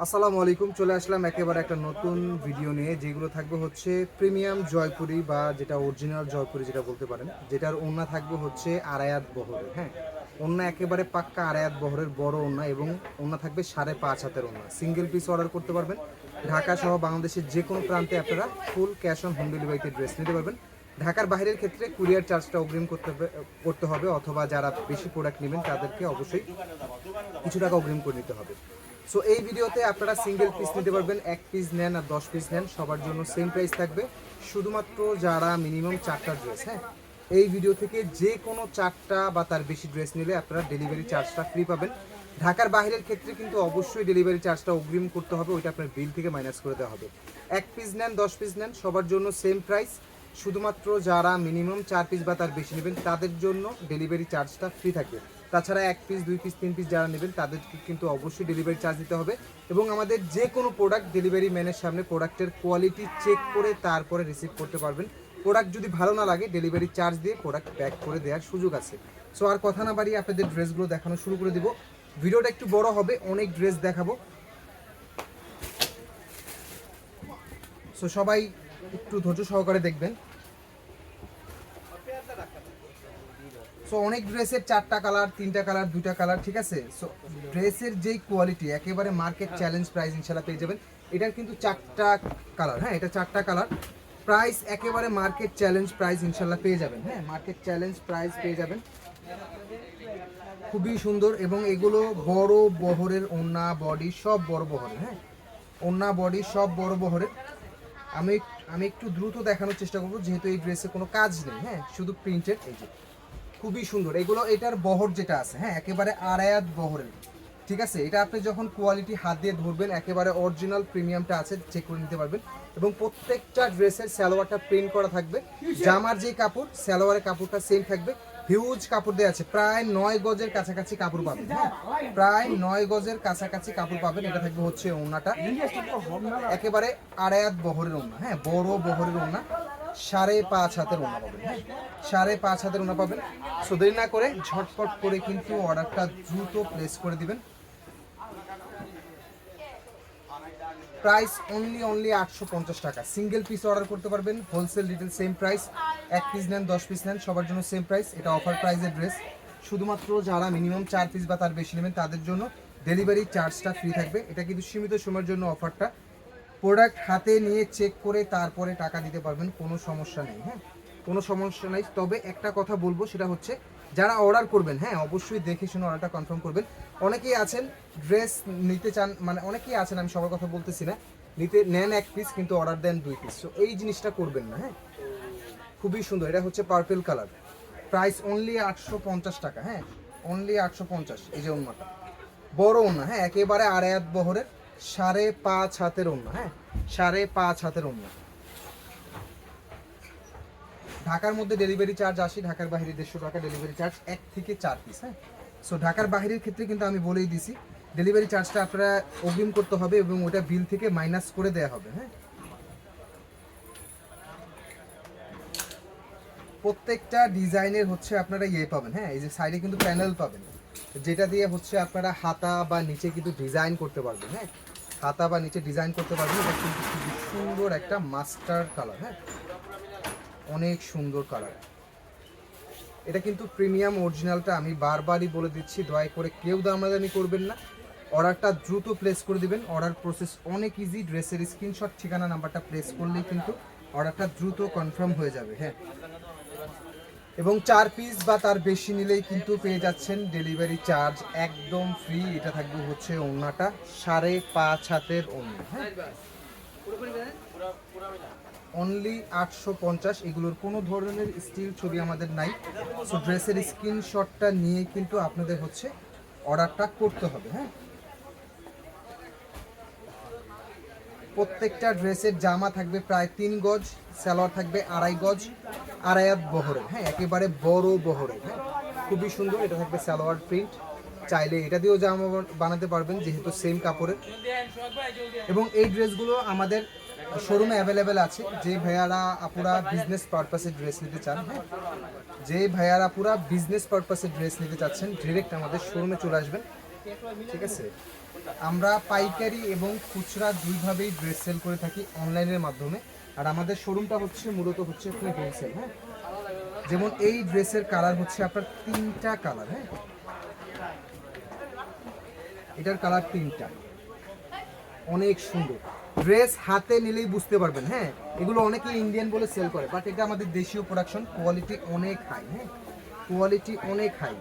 আসসালামু আলাইকুম, চলে আসলাম একেবারে একটা নতুন ভিডিও নিয়ে, যেগুলো থাকবে হচ্ছে প্রিমিয়াম জয়পুরি বা যেটা অরিজিনাল জয়পুরি যেটা বলতে পারেন, যেটার ওন্না থাকবে হচ্ছে আড়ায়াত বহরের হ্যাঁ? ওন্না একেবারে পাক্কা আড়ায়াত বহরের বড় ওন্না এবং ওন্না থাকবে সাড়ে পাঁচ হাতের ওন্না সিঙ্গেল পিস অর্ডার করতে পারবেন। ঢাকা সহ বাংলাদেশের যে কোনো প্রান্তে আপনারা ফুল ক্যাশ অন হোম ডেলিভারিতে ড্রেস নিতে পারবেন। ঢাকার বাইরের ক্ষেত্রে কুরিয়ার চার্জটা অগ্রিম করতে করতে হবে, অথবা যারা বেশি প্রোডাক্ট নেবেন তাদেরকে অবশ্যই কিছু টাকা অগ্রিম করে নিতে হবে। সো এই ভিডিওতে আপনারা সিঙ্গেল পিস নিতে পারবেন, এক পিস নেন আর দশ পিস নেন, সবার জন্য সেম প্রাইস থাকবে। শুধুমাত্র যারা মিনিমাম চারটা ড্রেস হ্যাঁ? এই ভিডিও থেকে যে কোনো চারটা বা তার বেশি ড্রেস নিলে আপনারা ডেলিভারি চার্জটা ফ্রি পাবেন। ঢাকার বাইরের ক্ষেত্রে কিন্তু অবশ্যই ডেলিভারি চার্জটা অগ্রিম করতে হবে, ওইটা আপনার বিল থেকে মাইনাস করে দেওয়া হবে। এক পিস নেন, দশ পিস নেন, সবার জন্য সেম প্রাইস শুধুমাত্র যারা মিনিমাম চার পিস বা তার বেশি নেবেন, তাদের জন্য ডেলিভারি চার্জটা ফ্রি থাকবে। তাছাড়া এক পিস দুই পিস তিন পিস যারা নেবেন তাদেরকে কিন্তু অবশ্যই ডেলিভারি চার্জ দিতে হবে এবং আমাদের যে কোনো প্রোডাক্ট ডেলিভারি ম্যানের সামনে প্রোডাক্টের কোয়ালিটি চেক করে তারপরে রিসিভ করতে পারবেন। প্রোডাক্ট যদি ভালো না লাগে ডেলিভারি চার্জ দিয়ে প্রোডাক্ট প্যাক করে দেওয়ার সুযোগ আছে। সো আর কথা না বাড়িয়ে আপনাদের ড্রেসগুলো দেখানো শুরু করে দিব। ভিডিওটা একটু বড় হবে, অনেক ড্রেস দেখাবো। সো সবাই একটু ধৈর্য সহকারে দেখবেন। সো অনেক ড্রেসের চারটা কালার তিনটা কালার দুইটা কালার ঠিক আছে? সো ড্রেসের যেই কোয়ালিটি একেবারে মার্কেট চ্যালেঞ্জ প্রাইস ইনশাল্লাহ পেয়ে যাবেন। এটার কিন্তু চারটা কালার হ্যাঁ এটা চারটা কালার প্রাইস একেবারে মার্কেট চ্যালেঞ্জ প্রাইস ইনশাল্লাহ পেয়ে যাবেন হ্যাঁ মার্কেট চ্যালেঞ্জ প্রাইস পেয়ে যাবেন। খুবই সুন্দর এবং এগুলো বড় বহরের ওন্না বডি সব বড় বহরের হ্যাঁ। ওন্না বডি সব বড় বহরের। আমি আমি একটু দ্রুত দেখানোর চেষ্টা করব যেহেতু এই ড্রেসে কোনো কাজ নেই হ্যাঁ শুধু প্রিন্টেড এই যে। খুবই সুন্দর। এগুলো এটার বহর যেটা আছে হ্যাঁ একেবারে আড়ায়াত বহরের। ঠিক আছে? এটা আপনি যখন কোয়ালিটি হাত দিয়ে ধরবেন, একেবারে অরিজিনাল প্রিমিয়ামটা আছে চেক করে নিতে পারবেন। এবং প্রত্যেকটা ড্রেসের সালোয়ারটা প্রিন্ট করা থাকবে। জামার যে কাপড়, সালোয়ারের কাপড়টা সেম থাকবে। হিউজ কাপড় দেওয়া আছে, প্রায় নয় গজের কাছাকাছি কাপড় পাবেন। হ্যাঁ প্রায় নয় গজের কাছাকাছি কাপড় পাবেন। এটা থাকবে হচ্ছে ওনাটা একেবারে আড়ায়াত বহরের ওনা হ্যাঁ বড় বহরের ওনা সাড়ে পাঁচ হাতের ওনা পাবেন। সাড়ে পাঁচ হাতের ওনা পাবেন। সো দেরি না করে ঝটপট করে কিন্তু অর্ডারটা দ্রুত প্লেস করে দিবেন। প্রাইস অনলি অনলি আটশো পঞ্চাশ টাকা। সিঙ্গেল পিস অর্ডার করতে পারবেন। হোলসেল রিটেল সেম প্রাইস এক পিস নেন, দশ পিস নেন, সবার জন্য সেম প্রাইস এটা অফার প্রাইসের ড্রেস শুধুমাত্র যারা মিনিমাম চার পিস বা তার বেশি নেবেন, তাদের জন্য ডেলিভারি চার্জটা ফ্রি থাকবে। এটা কিন্তু সীমিত সময়ের জন্য অফারটা প্রোডাক্ট হাতে নিয়ে চেক করে তারপরে টাকা দিতে পারবেন, কোনো সমস্যা নেই হ্যাঁ? কোনো সমস্যা নেই। তবে একটা কথা বলব, সেটা হচ্ছে যারা অর্ডার করবেন হ্যাঁ অবশ্যই দেখে শুনে অর্ডারটা কনফার্ম করবেন। অনেকেই আছেন ড্রেস নিতে চান মানে অনেকেই আছেন, আমি সবার কথা বলতেছি না, নিতে নেন এক পিস কিন্তু অর্ডার দেন দুই পিস তো এই জিনিসটা করবেন না হ্যাঁ? খুবই সুন্দর, এটা হচ্ছে পার্পেল কালার প্রাইস অনলি আটশো পঞ্চাশ টাকা হ্যাঁ? অনলি আটশো পঞ্চাশ, এই যে ওন্নাটা বড় ওন্না হ্যাঁ? একেবারে আড়ায়াত বহরের। সাড়ে পাঁচ হাতের ওন্না হ্যাঁ? সাড়ে পাঁচ হাতের ওন্না ঢাকার মধ্যে ডেলিভারি চার্জ আসি, ঢাকার বাইরে দেড়শো টাকা ডেলিভারি চার্জ এক থেকে চার পিস হ্যাঁ? সো ঢাকার বাইরের ক্ষেত্রে কিন্তু আমি বলেই দিছি ডেলিভারি চার্জটা আপনারা অগ্রিম করতে হবে এবং ওটা বিল থেকে মাইনাস করে দেওয়া হবে হ্যাঁ? প্রত্যেকটা ডিজাইনের হচ্ছে আপনারা ইয়ে পাবেন হ্যাঁ? এই যে সাইডে কিন্তু প্যানেল পাবেন। যেটা দিয়ে হচ্ছে আপনারা হাতা বা নিচে কিন্তু ডিজাইন করতে পারবেন হ্যাঁ? হাতা বা নিচে ডিজাইন করতে পারবেন এটা কিন্তু খুবই সুন্দর একটা মাস্টার কালার হ্যাঁ? অনেক সুন্দর কালার এটা কিন্তু প্রিমিয়াম অরিজিনালটা আমি বারবারই বলে দিচ্ছি, দয়া করে কেউ দামাদামি করবেন না। অর্ডারটা দ্রুত প্লেস করে দিবেন। অর্ডার প্রসেস অনেক ইজি ড্রেসের স্ক্রিনশট ঠিকানা নাম্বারটা প্লেস করলেই কিন্তু অর্ডারটা দ্রুত কনফার্ম হয়ে যাবে হ্যাঁ? এবং চার পিস বা তার বেশি নিলেই কিন্তু পেয়ে যাচ্ছেন ডেলিভারি চার্জ একদম ফ্রি এটা থাকবে হচ্ছে ওনাটা সাড়ে পাঁচ হাতের ওড়না হ্যাঁ? অনলি আটশো পঞ্চাশ, এগুলোর কোনো ধরনের স্টিল ছবি আমাদের নাই। সো ড্রেসের স্ক্রিনশটটা নিয়ে কিন্তু আপনাদের হচ্ছে অর্ডারটা করতে হবে হ্যাঁ? প্রত্যেকটা ড্রেসের জামা থাকবে প্রায় তিন গজ, সালোয়ার থাকবে আড়াই গজ, আড়াইয়াত বহরের হ্যাঁ একেবারে বড় বহরের হ্যাঁ। খুবই সুন্দর, এটা থাকবে সালোয়ার প্রিন্ট। চাইলে এটা দিয়েও জামা বানাতে পারবেন, যেহেতু সেম কাপড়ের। এবং এই ড্রেসগুলো আমাদের শোরুমে অ্যাভেলেবেল আছে। যে ভাইয়ারা আপুরা বিজনেস পারপাসে ড্রেস নিতে চান হ্যাঁ। যে ভাইয়ারা আপুরা বিজনেস পারপাসে ড্রেস নিতে চাচ্ছেন ডিরেক্ট আমাদের শোরুমে চলে আসবেন। ঠিক আছে? আমরা পাইকারি এবং খুচরা দুইভাবেই ড্রেস সেল করে থাকি অনলাইনের মাধ্যমে। আর আমাদের শোরুমটা হচ্ছে, মূলত হচ্ছে এখানে হোলসেল হ্যাঁ? যেমন এই ড্রেসের কালার হচ্ছে আপনার তিনটা কালার হ্যাঁ? এটার কালার তিনটা। অনেক সুন্দর। ড্রেস হাতে নিলেই বুঝতে পারবেন হ্যাঁ? এগুলো অনেকে ইন্ডিয়ান বলে সেল করে বাট এটা আমাদের দেশীয় প্রোডাকশন কোয়ালিটি অনেক হাই হ্যাঁ? কোয়ালিটি অনেক হাই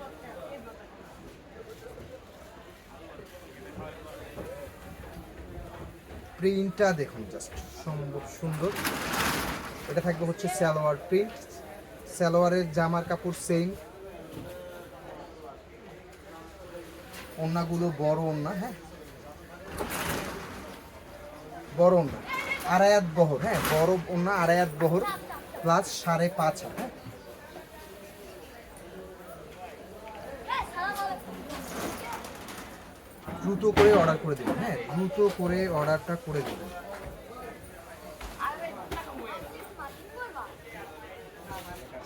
প্রিন্টটা দেখুন, জাস্ট সম্ভব সুন্দর। এটা থাকবে হচ্ছে সালোয়ার প্রিন্ট। সালোয়ারের জামার কাপড় সেম ওন্নাগুলো বড় ওন্না হ্যাঁ? বড় ওন্না আড়ায়াত বহর হ্যাঁ? বড় ওন্না আড়ায়াত বহর প্লাস সাড়ে পাঁচ হাত হ্যাঁ? দ্রুত করে অর্ডার করে দেবেন হ্যাঁ? দ্রুত করে অর্ডারটা করে দেবেন।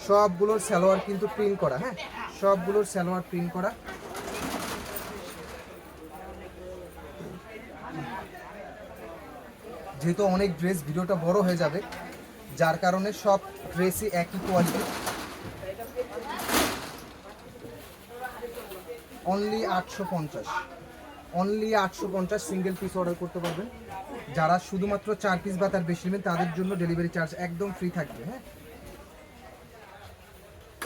সবগুলোর সালোয়ার কিন্তু প্রিন্ট করা হ্যাঁ? সবগুলোর সালোয়ার প্রিন্ট করা। যেহেতু অনেক ড্রেস ভিডিওটা বড় হয়ে যাবে, যার কারণে সব ড্রেসই একই কোয়ালিটি অনলি আটশো পঞ্চাশ। অনলি আটশো পঞ্চাশ সিঙ্গেল পিস অর্ডার করতে পারবেন। যারা শুধুমাত্র চার পিস বা তার বেশি নেবেন, তাদের জন্য ডেলিভারি চার্জ একদম ফ্রি থাকবে হ্যাঁ?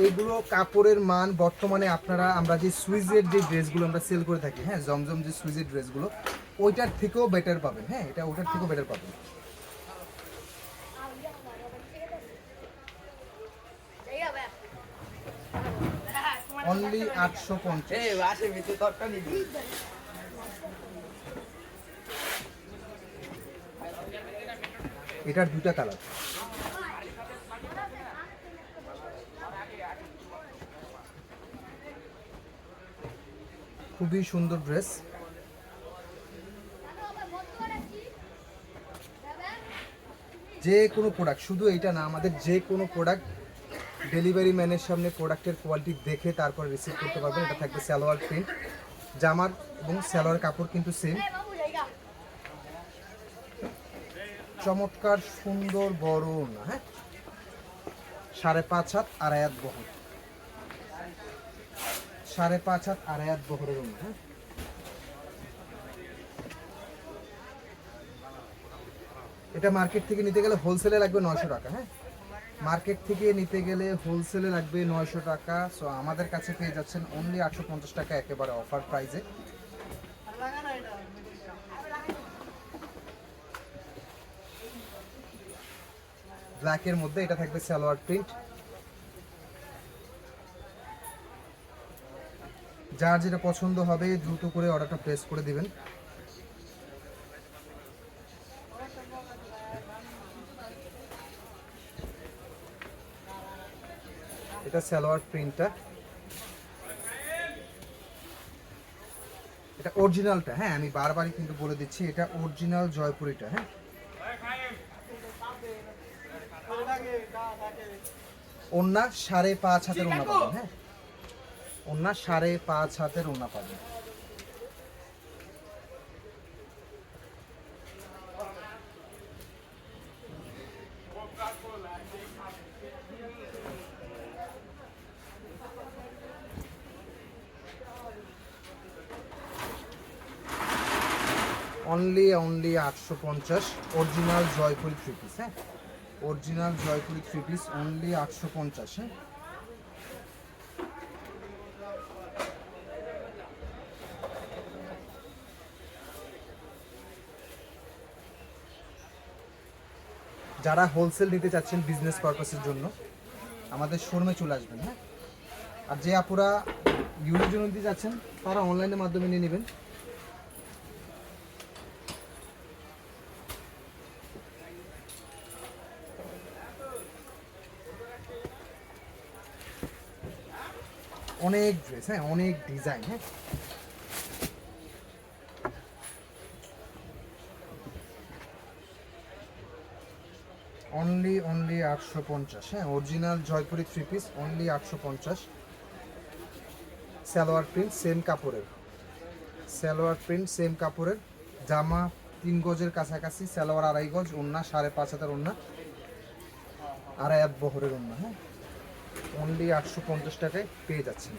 এগুলো কাপড়ের মান বর্তমানে আপনারা, আমরা যে সুইজের যে ড্রেসগুলো আমরা সেল করে থাকি হ্যাঁ জমজম যে সুইজের ড্রেসগুলো, ওইটার থেকেও বেটার পাবেন হ্যাঁ এটা ওটার থেকেও বেটার পাবেন। অনলি আটশো পঞ্চাশ। এটার দুটা কালার। খুবই সুন্দর ড্রেস। যে কোনো প্রোডাক্ট শুধু এইটা না, আমাদের যে কোনো প্রোডাক্ট ডেলিভারি ম্যানের সামনে প্রোডাক্টের কোয়ালিটি দেখে তারপর রিসিভ করতে পারবেন। এটা থাকবে সালোয়ার প্রিন্ট জামার এবং সালোয়ার কাপড় কিন্তু সেম চমৎকার সুন্দর বড় না হ্যাঁ? সাড়ে পাঁচ হাত আড়াই হাত বহর। সাড়ে পাঁচ হাত আড়াই হাত বহরের ওড়না, হ্যাঁ? এটা মার্কেট থেকে নিতে গেলে হোলসেলে লাগবে নয়শো টাকা হ্যাঁ? মার্কেট থেকে নিতে গেলে হোলসেলে লাগবে নয়শো টাকা। সো আমাদের কাছে পেয়ে যাচ্ছেন অনলি আটশো পঞ্চাশ টাকা একেবারে অফার প্রাইজে ব্ল্যাকের মধ্যে, এটা থাকবে সালোয়ার প্রিন্ট। যার যেটা পছন্দ হবে, দ্রুত করে অর্ডারটা প্লেস করে দিবেন। এটা সালোয়ার প্রিন্টটা। এটা অরিজিনালটা হ্যাঁ আমি বারবারই কিন্তু বলে দিচ্ছি, এটা অরিজিনাল জয়পুরিটা হ্যাঁ। ওন্না সাড়ে পাঁচ হাতের ওন্না পাবেন হ্যাঁ? ওন্না সাড়ে পাঁচ হাতের ওন্না পাবেন। অনলি অনলি আটশো পঞ্চাশ অরিজিনাল জয়পুরি থ্রি পিস হ্যাঁ? Original Jaipuri three piece only আটশো পঞ্চাশ হ্যাঁ? যারা হোলসেল নিতে চাচ্ছেন বিজনেস পারপাসের জন্য, আমাদের শোরুমে চলে আসবেন হ্যাঁ? আর যে আপুরা ইউনিট জন্য নিতে চাচ্ছেন, তারা অনলাইনের মাধ্যমে নিয়ে নেবেন। অনেক ড্রেস হ্যাঁ অনেক ডিজাইন হ্যাঁ। অনলি অনলি আটশো পঞ্চাশ হ্যাঁ original Jaipuri three piece only আটশো পঞ্চাশ। সালোয়ার প্রিন্ট সেম কাপড়ের। সালোয়ার প্রিন্ট সেম কাপড়ের। জামা তিন গজের কাছাকাছি, সালোয়ার আড়াই গজ ওন্না সাড়ে পাঁচ হাজার ওন্না আড়াই এক বহরের ওন্না হ্যাঁ। অনলি আটশো পঞ্চাশ টাকায় পেয়ে যাচ্ছেন।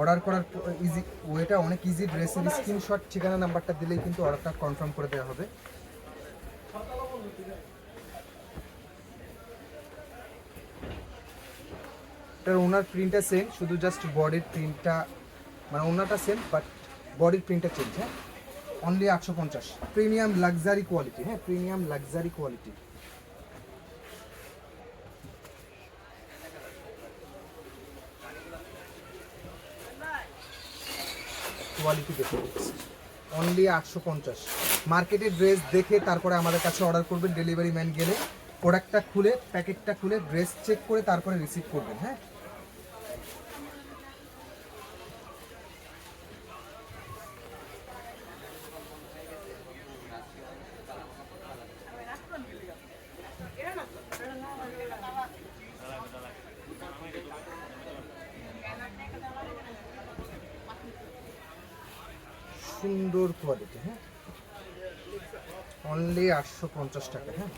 অর্ডার করার ইজি ওয়েটা অনেক ইজি ড্রেসের স্ক্রিনশট ঠিকানা, নাম্বারটা দিলেই কিন্তু অর্ডারটা কনফার্ম করে দেওয়া হবে। ওনার প্রিন্টটা সেম শুধু জাস্ট বডির প্রিন্টটা মানে ওনারটা সেম বাট বডির প্রিন্টটা চেঞ্জ হ্যাঁ? অনলি আটশো পঞ্চাশ। প্রিমিয়াম লাক্সারি কোয়ালিটি হ্যাঁ? প্রিমিয়াম লাক্সারি কোয়ালিটি কোয়ালিটি দেখে অনলি আটশো পঞ্চাশ। মার্কেটের ড্রেস দেখে তারপরে আমাদের কাছে অর্ডার করবেন। ডেলিভারি ম্যান গেলে প্রোডাক্টটা খুলে প্যাকেটটা খুলে ড্রেস চেক করে তারপরে রিসিভ করবেন হ্যাঁ? সুন্দর কোয়ালিটি হ্যাঁ? অনলি আটশো পঞ্চাশ টাকা হ্যাঁ?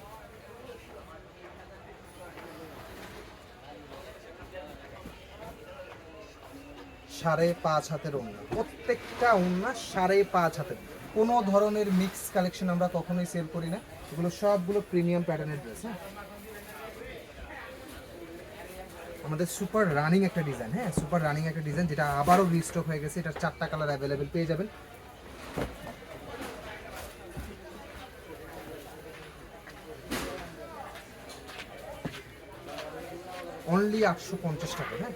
সাড়ে পাঁচ হাতের ওড়না। প্রত্যেকটা ওড়না সাড়ে পাঁচ হাতের। কোনো ধরনের মিক্স কালেকশন আমরা কখনোই সেল করি না। এগুলো সবগুলো প্রিমিয়াম প্যাটার্নের ড্রেস হ্যাঁ? আমাদের সুপার রানিং একটা ডিজাইন হ্যাঁ? সুপার রানিং একটা ডিজাইন যেটা আবারও রিস্টক হয়ে গেছে। এটার চারটা কালার অ্যাভেলেবেল পেয়ে যাবেন। অনলি আটশো পঞ্চাশ টাকা হ্যাঁ?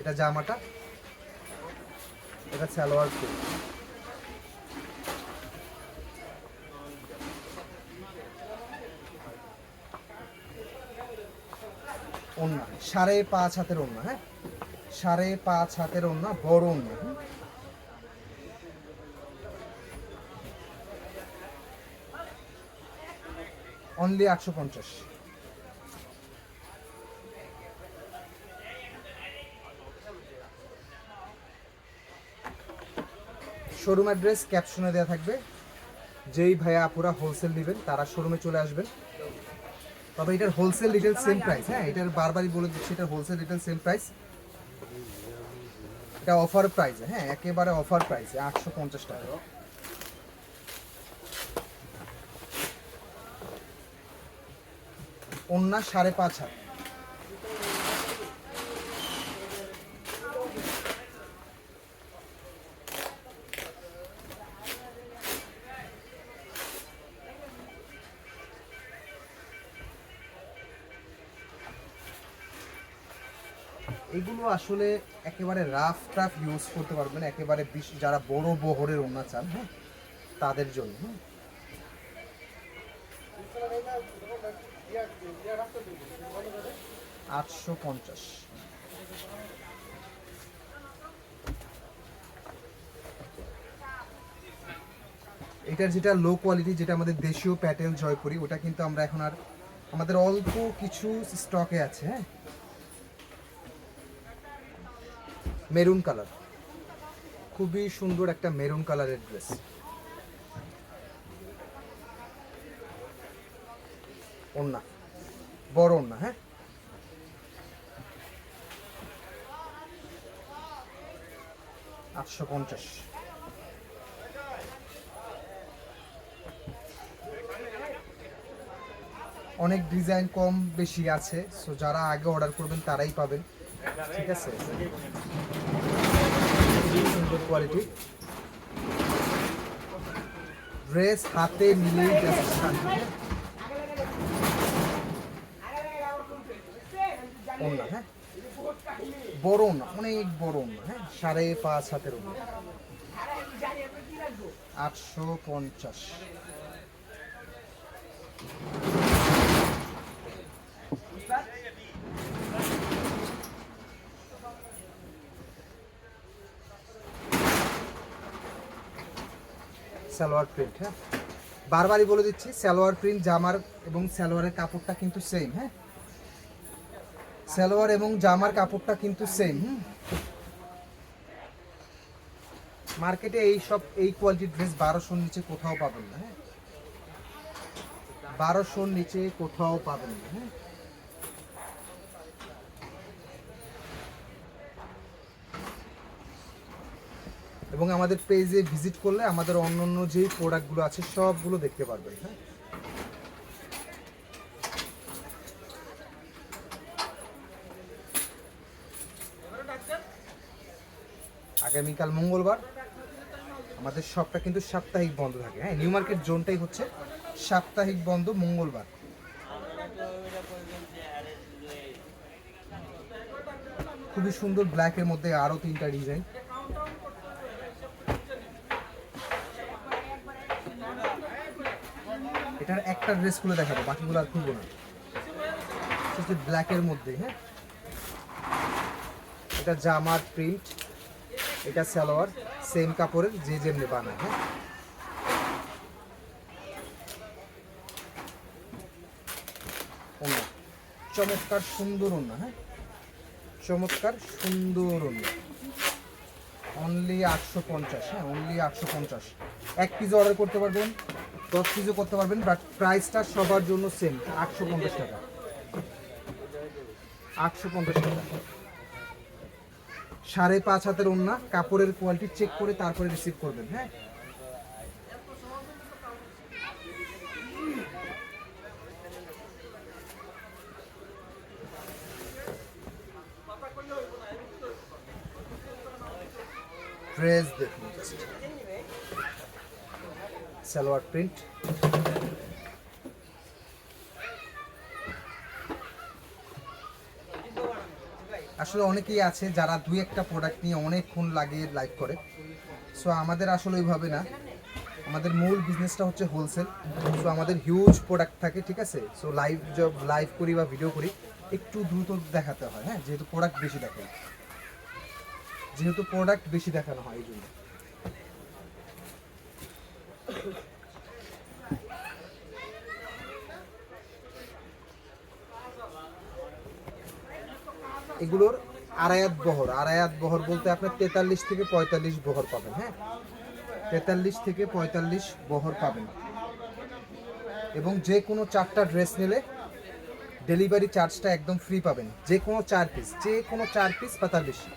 এটা জামাটা, এটা সালোয়ার প্রিন্ট ওন্না, সাড়ে পাঁচ হাতের ওন্না হ্যাঁ? সাড়ে পাঁচ হাতের ওন্না, বড় ওন্না অনলি আটশো পঞ্চাশ। শোরুম অ্যাড্রেস ক্যাপশনে দেওয়া থাকবে। যেই ভাইয়া আপুরা হোলসেল নেবেন, তারা শোরুমে চলে আসবেন। তবে এটার হোলসেল রিটেল সেম প্রাইস হ্যাঁ এটার বারবারই বলে দিচ্ছি, এটার হোলসেল রিটেল সেম প্রাইস এটা অফার প্রাইসে হ্যাঁ একেবারে অফার প্রাইসে আটশো পঞ্চাশ টাকা। অন্য সাড়ে পাঁচ হাত এগুলো আসলে একেবারে রাফ টাফ ইউজ করতে পারবেন একেবারে যারা বড় বহরের ওনা চান হ্যাঁ তাদের জন্য হ্যাঁ। আটশো পঞ্চাশ। এটার যেটা লো কোয়ালিটি যেটা আমাদের দেশীয় প্যাটেল জয়পুরি, ওটা কিন্তু আমরা এখন আর, আমাদের অল্প কিছু স্টকে আছে হ্যাঁ। Maroon colour. খুবই সুন্দর একটা মেরুন কালারের ড্রেস ওন্না বড় ওন্না হ্যাঁ? আটশো পঞ্চাশ। অনেক ডিজাইন কম বেশি আছে সো যারা আগে অর্ডার করবেন তারাই পাবেন। ঠিক আছে? সুন্দর কোয়ালিটি ড্রেস হাতে মিলেই যাচ্ছে হ্যাঁ? বড় অনেক বড় হ্যাঁ? সাড়ে পাঁচ হাতের ওন্না আটশো পঞ্চাশ। সালোয়ার প্রিন্ট হ্যাঁ? বারবারই বলে দিচ্ছি, সালোয়ার প্রিন্ট, জামার এবং সালোয়ারের কাপড়টা কিন্তু সেম হ্যাঁ? সালোয়ার এবং জামার কাপড়টা কিন্তু সেম হুম? মার্কেটে এই সব, এই কোয়ালিটির ড্রেস বারোশোর নিচে কোথাও পাবেন না হ্যাঁ? বারোশোর নিচে কোথাও পাবেন না হ্যাঁ? এবং আমাদের পেজে ভিজিট করলে আমাদের অন্য অন্য যেই প্রোডাক্টগুলো আছে, সবগুলো দেখতে পারবেন হ্যাঁ। আগামীকাল মঙ্গলবার আমাদের শপটা কিন্তু সাপ্তাহিক বন্ধ থাকে হ্যাঁ। নিউ মার্কেট জোনটাই হচ্ছে সাপ্তাহিক বন্ধ মঙ্গলবার। খুবই সুন্দর ব্ল্যাকের মধ্যে আরও তিনটা ডিজাইন এটার একটা ড্রেস খুলে দেখাবো, বাকিগুলো আর খুলবো না। ব্ল্যাকের মধ্যে হ্যাঁ? এটা জামার প্রিন্ট এটা সালোয়ার সেম কাপড়ের, যে যেমনি বানায় হ্যাঁ? চমৎকার সুন্দর ওনা হ্যাঁ? চমৎকার সুন্দর ওনা। অনলি আটশো পঞ্চাশ হ্যাঁ অনলি আটশো পঞ্চাশ। এক পিস অর্ডার করতে পারবেন? দশ পিসও করতে পারবেন বাট প্রাইসটা সবার জন্য সেম আটশো পঞ্চাশ টাকা। আটশো পঞ্চাশ টাকা। সাড়ে পাঁচ হাতের ওন্না, কাপড়ের কোয়ালিটি চেক করে তারপরে রিসিভ করবেন হ্যাঁ? ড্রেস দেখুন জাস্ট সালোয়ার প্রিন্ট। আসলে অনেকেই আছে যারা দুই একটা প্রোডাক্ট নিয়ে অনেকক্ষণ লাগিয়ে লাইভ করে। সো আমাদের আসলে ওইভাবে না। আমাদের মূল বিজনেসটা হচ্ছে হোলসেল সো আমাদের হিউজ প্রোডাক্ট থাকে, ঠিক আছে? সো লাইভ জব লাইভ করি বা ভিডিও করি, একটু দ্রুত দেখাতে হয় হ্যাঁ? যেহেতু প্রোডাক্ট বেশি দেখানো। যেহেতু প্রোডাক্ট বেশি দেখানো হয়, এই জন্য। এগুলোর আড়ায়াত বহর। আড়ায়াত বহর বলতে আপনার তেতাল্লিশ থেকে পঁয়তাল্লিশ বহর পাবেন হ্যাঁ? তেতাল্লিশ থেকে পঁয়তাল্লিশ বহর পাবেন। এবং যে কোনো চারটা ড্রেস নিলে ডেলিভারি চার্জটা একদম ফ্রি পাবেন। যে কোনো চার পিস যে কোনো চার পিস বা বেশি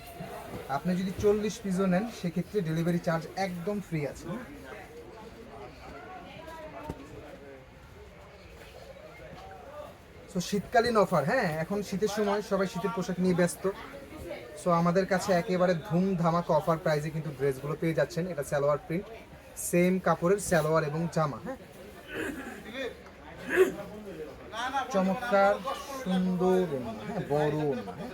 আপনি যদি চল্লিশ পিসও নেন, সেক্ষেত্রে ডেলিভারি চার্জ একদম ফ্রি আছে সো শীতকালীন অফার হ্যাঁ এখন শীতের সময় সবাই শীতের পোশাক নিয়ে ব্যস্ত। সো আমাদের কাছে একেবারে ধুম ধামাকা অফার প্রাইজে কিন্তু ড্রেসগুলো পেয়ে যাচ্ছেন। এটা সালোয়ার প্রিন্ট সেম কাপড়ের সালোয়ার এবং জামা হ্যাঁ। চমৎকার, সুন্দর হ্যাঁ বড় হ্যাঁ।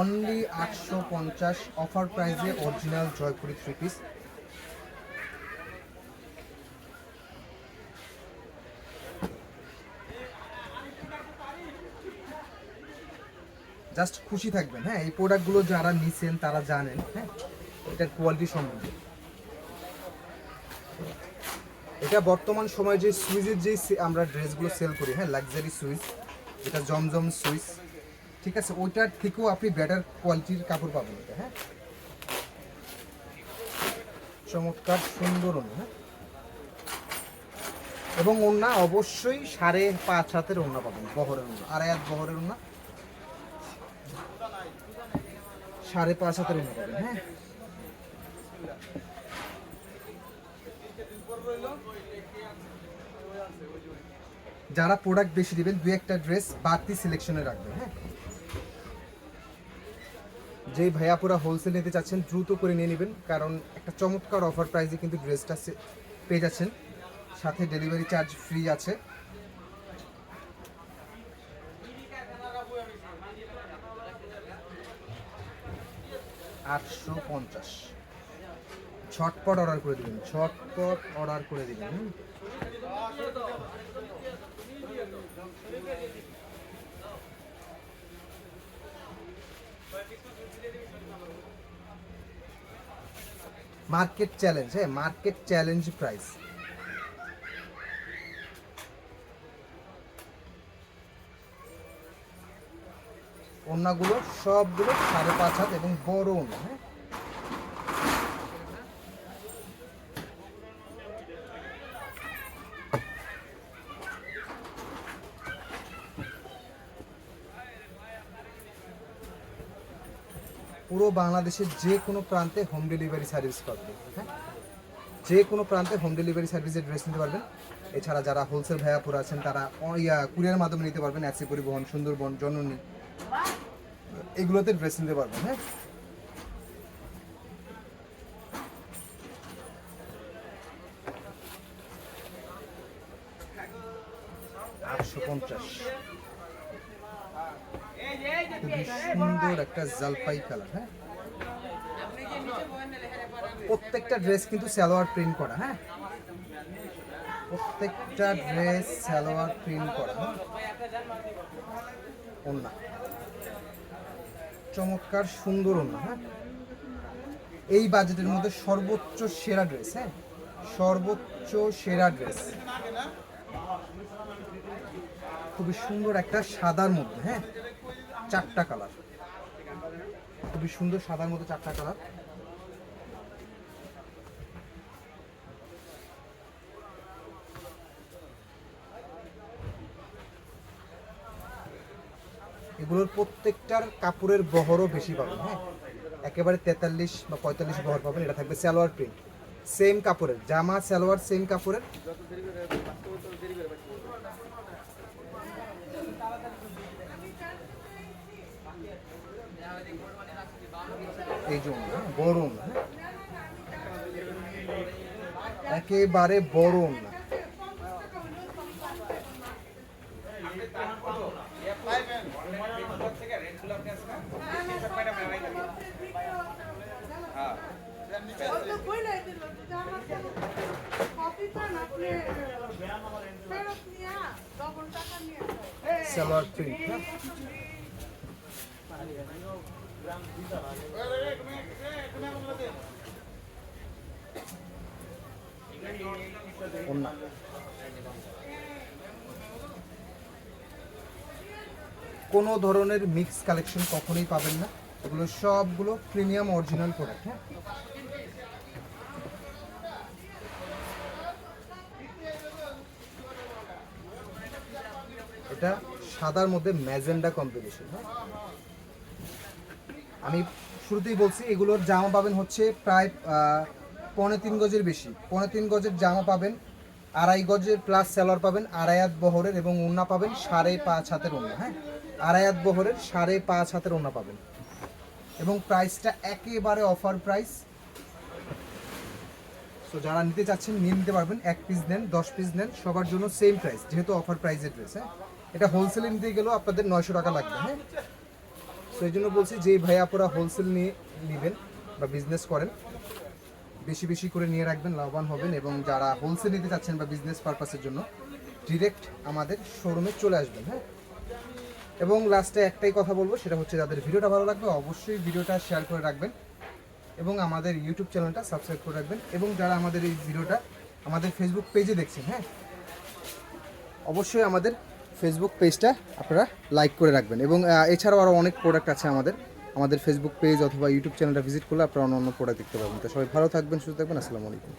অনলি আটশো পঞ্চাশ অফার প্রাইজে original Jaipuri three piece just খুশি থাকবেন হ্যাঁ? এই প্রোডাক্টগুলো যারা নিছেন, তারা জানেন হ্যাঁ? এটার কোয়ালিটি সম্বন্ধে। এটা বর্তমান সময়ে যে সুইজের যে আমরা ড্রেসগুলো সেল করি হ্যাঁ? লাক্সারি সুইচ এটা জমজম সুইচ ঠিক আছে? ওইটার থেকেও আপনি বেটার কোয়ালিটির কাপড় পাবেন এটা হ্যাঁ? চমৎকার, সুন্দর হ্যাঁ? এবং ওনা অবশ্যই সাড়ে পাঁচ হাতের ওনা পাবেন, বহরের ওনা, আড়াই হাত বহরের ওনা। সাড়ে পাঁচ হাতের পাবেন হ্যাঁ? যারা প্রোডাক্ট বেশি দিবেন, দুই একটা ড্রেস বাড়তি সিলেকশনে রাখবেন হ্যাঁ? যেই ভাইয়াপুরা হোলসেল নিতে চাচ্ছেন, দ্রুত করে নিয়ে নেবেন, কারণ একটা চমৎকার অফার প্রাইসে কিন্তু ড্রেসটা পেয়ে যাচ্ছেন। সাথে ডেলিভারি চার্জ ফ্রি আছে। আটশো পঞ্চাশ ছটপট অর্ডার করে দিবেন ছটপট অর্ডার করে দিবেন? মার্কেট চ্যালেঞ্জ হ্যাঁ মার্কেট চ্যালেঞ্জ প্রাইস ওড়নাগুলো সবগুলো সাড়ে পাঁচ হাত এবং বড় ওড়না হ্যাঁ? পুরো বাংলাদেশের যে কোনো প্রান্তে হোম ডেলিভারি সার্ভিস পাবেন হ্যাঁ? যে কোনো প্রান্তে হোম ডেলিভারি সার্ভিসের ড্রেস নিতে পারবেন। এছাড়া যারা হোলসেল ভাইয়াপুর আছেন, তারা ইয়া কুরিয়ার মাধ্যমে নিতে পারবেন। অ্যাসি পরিবহন, সুন্দরবন, জননী এগুলোতে ড্রেস নিতে পারবেন হ্যাঁ? আটশো পঞ্চাশ। সুন্দর একটা জলপাই কালার হ্যাঁ? প্রত্যেকটা ড্রেস কিন্তু সালোয়ার প্রিন্ট করা হ্যাঁ? প্রত্যেকটা ড্রেস সালোয়ার প্রিন্ট করা হ্যাঁ? চমৎকার, সুন্দর না হ্যাঁ? এই বাজেটের মধ্যে সর্বোচ্চ সেরা ড্রেস হ্যাঁ? সর্বোচ্চ সেরা ড্রেস। খুবই সুন্দর একটা সাদার মধ্যে হ্যাঁ? চারটা কালার। খুবই সুন্দর সাদার মধ্যে চারটা কালার। এগুলোর প্রত্যেকটার কাপড়ের বহরও বেশি পাবেন হ্যাঁ? একেবারে তেতাল্লিশ বা পঁয়তাল্লিশ বহর পাবেন এটা থাকবে সালোয়ার প্রিন্ট। সেম কাপড়ের জামা সালোয়ার সেম কাপড়ের। এই জন্য হ্যাঁ, বড় না একেবারে বড় না কোনো ধরনের মিক্স কালেকশন কখনোই পাবেন না। এগুলো সবগুলো প্রিমিয়াম অরিজিনাল প্রোডাক্ট হ্যাঁ? এটা সাদার মধ্যে ম্যাজেন্ডা কম্বিনেশন হ্যাঁ? আমি শুরুতেই বলছি এগুলোর জামা পাবেন হচ্ছে প্রায় আহ, পৌনে তিন গজের বেশি। পৌনে তিন গজের জামা পাবেন আড়াই গজের প্লাস সেলার পাবেন আড়াই আড়াইয়াত বহরের এবং ওড়না পাবেন সাড়ে পাঁচ হাতের ওড়না হ্যাঁ? আড়াই আড়াইয়াত বহরের সাড়ে পাঁচ হাতের ওড়না পাবেন। এবং প্রাইসটা একেবারে অফার প্রাইস সো যারা নিতে চাচ্ছেন, নিয়ে নিতে পারবেন। এক পিস নেন, দশ পিস নেন, সবার জন্য সেম প্রাইস যেহেতু অফার প্রাইসের ড্রেস হ্যাঁ? এটা হোলসেলে নিতে গেলেও আপনাদের নয়শো টাকা লাগবে হ্যাঁ? তো এই জন্য বলছি যে ভাই আপনারা হোলসেল নিয়ে নেবেন বা বিজনেস করেন, বেশি বেশি করে নিয়ে রাখবেন, লাভবান হবেন এবং যারা হোলসেল নিতে চাচ্ছেন বা বিজনেস পারপাসের জন্য ডিরেক্ট আমাদের শোরুমে চলে আসবেন হ্যাঁ? এবং লাস্টে একটাই কথা বলব, সেটা হচ্ছে যাদের ভিডিওটা ভালো লাগবে অবশ্যই ভিডিওটা শেয়ার করে রাখবেন এবং আমাদের ইউটিউব চ্যানেলটা সাবস্ক্রাইব করে রাখবেন এবং যারা আমাদের এই ভিডিওটা আমাদের ফেসবুক পেজে দেখছেন হ্যাঁ? অবশ্যই আমাদের ফেসবুক পেজটা আপনারা লাইক করে রাখবেন এবং এছাড়াও আরও অনেক প্রোডাক্ট আছে আমাদের। আমাদের ফেসবুক পেজ অথবা ইউটিউব চ্যানেলটা ভিজিট করলে আপনারা অন্য অন্য প্রোডাক্ট দেখতে পাবেন। তো সবাই ভালো থাকবেন, সুস্থ থাকবেন, আসসালামু আলাইকুম।